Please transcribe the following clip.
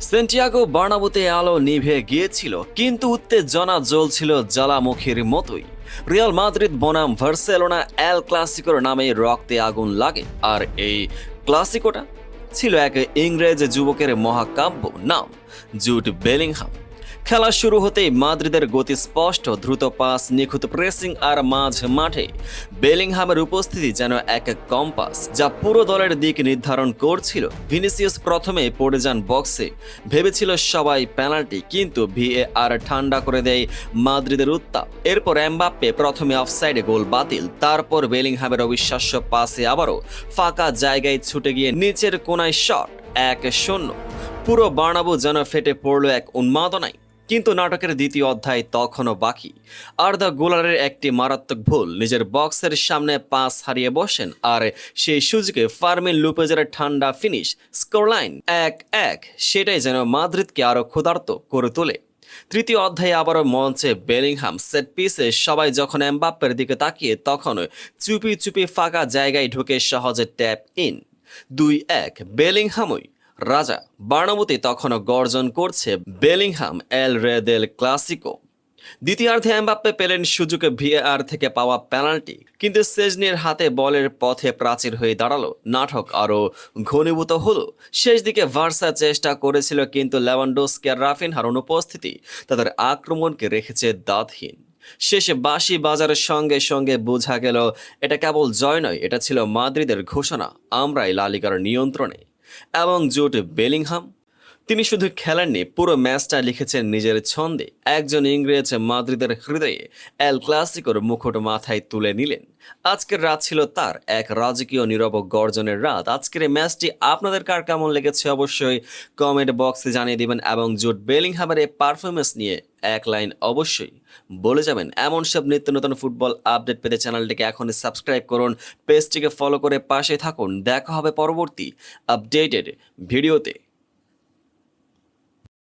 সেন্টিয়াগো বার্নাবুতে আলো নিভে গিয়েছিল, কিন্তু উত্তেজনা জ্বলছিল জ্বালামুখীর মতোই। রিয়াল মাদ্রিদ বনাম ভার্সেলোনা এল ক্লাসিকোর নামে রক্তে আগুন লাগে, আর এই ক্লাসিকোটা ছিল এক ইংরেজ যুবকের মহাকাব্য নাম, জুট বেলিংহাম। খেলা শুরু হতেই মাদ্রিদের গতি স্পষ্ট, দ্রুত পাস, নিখুঁত প্রেসিং আর মাঝ মাঠে। বেলিংহামের উপস্থিতি যেন এক কম্পাস, যা পুরো দলের দিক নির্ধারণ করছিল। ভিনিসিয়াস প্রথমে পড়ে যান বক্সে। ভেবেছিল সবাই পেনাল্টি কিন্তু ভিএ আর ঠান্ডা করে দেয় মাদ্রিদের উত্তাপ। এরপর এমবাপ্পে প্রথমে অফসাইডে গোল বাতিল, তারপর বেলিংহামের অবিশ্বাস্য পাসে আবারও ফাঁকা জায়গায় ছুটে গিয়ে নিচের কোনায় শট এক শূন্য। পুরো বার্নাবু যেন ফেটে পড়ল এক উন্মাদনায়। কিন্তু নাটকের দ্বিতীয় অধ্যায় তখনও বাকি। আর দ্য গোলারের একটি মারাত্মক ভুল, নিজের বক্সের সামনে পাস হারিয়ে বসেন, আর সেই সুযোগে ফার্মিন লুপেজের ঠান্ডা ফিনিশ, স্কোরলাইন এক এক, সেটাই যেন মাদ্রিদকে আরও ক্ষুধার্ত করে তোলে। তৃতীয় অধ্যায়ে আবারও মঞ্চে বেলিংহাম, সেট পিসে সবাই যখন এমবাপ্পের দিকে তাকিয়ে তখন চুপি চুপি ফাঁকা জায়গায় ঢুকে সহজে ট্যাপ ইন। দুই এক, বেলিংহামই রাজা বার্নাবুতে তখনও গর্জন করছে বেলিংহাম এল রেদেল ক্লাসিকো। দ্বিতীয়ার্ধে এমবাপ্পে পেলেন সুযোগে ভিএআর থেকে পাওয়া পেনাল্টি, কিন্তু সেজনির হাতে বলের পথে প্রাচীর হয়ে দাঁড়াল। নাটক আরও ঘনীভূত হলো। শেষ দিকে ভার্সা চেষ্টা করেছিল, কিন্তু লেভানডোস্কি রাফিনহার অনুপস্থিতি তাদের আক্রমণকে রেখেছে দাঁতহীন। শেষে বাঁশি বাজারের সঙ্গে সঙ্গে বোঝা গেল, এটা কেবল জয় নয়, এটা ছিল মাদ্রিদের ঘোষণা। আমরাই লালিগার নিয়ন্ত্রণে। এবং জোট বেলিংহাম তিনি শুধু খেলেননি, পুরো ম্যাচটা লিখেছেন নিজের ছন্দে। একজন ইংরেজ মাদ্রিদের হৃদয়ে এল ক্লাসিকোর মুখোট মাথায় তুলে নিলেন। আজকের রাত ছিল তার এক রাজকীয় নীরব গর্জনের রাত। আজকের এই ম্যাচটি আপনাদের কার কেমন লেগেছে অবশ্যই কমেন্ট বক্সে জানিয়ে দিবেন এবং জুট বেলিংহামের এই পারফরমেন্স নিয়ে এক লাইন অবশ্যই বলে যাবেন। এমন সব নিত্য নতুন ফুটবল আপডেট পেতে চ্যানেলটিকে এখনই সাবস্ক্রাইব করুন, পেজটিকে ফলো করে পাশে থাকুন। দেখা হবে পরবর্তী আপডেটেড ভিডিওতে।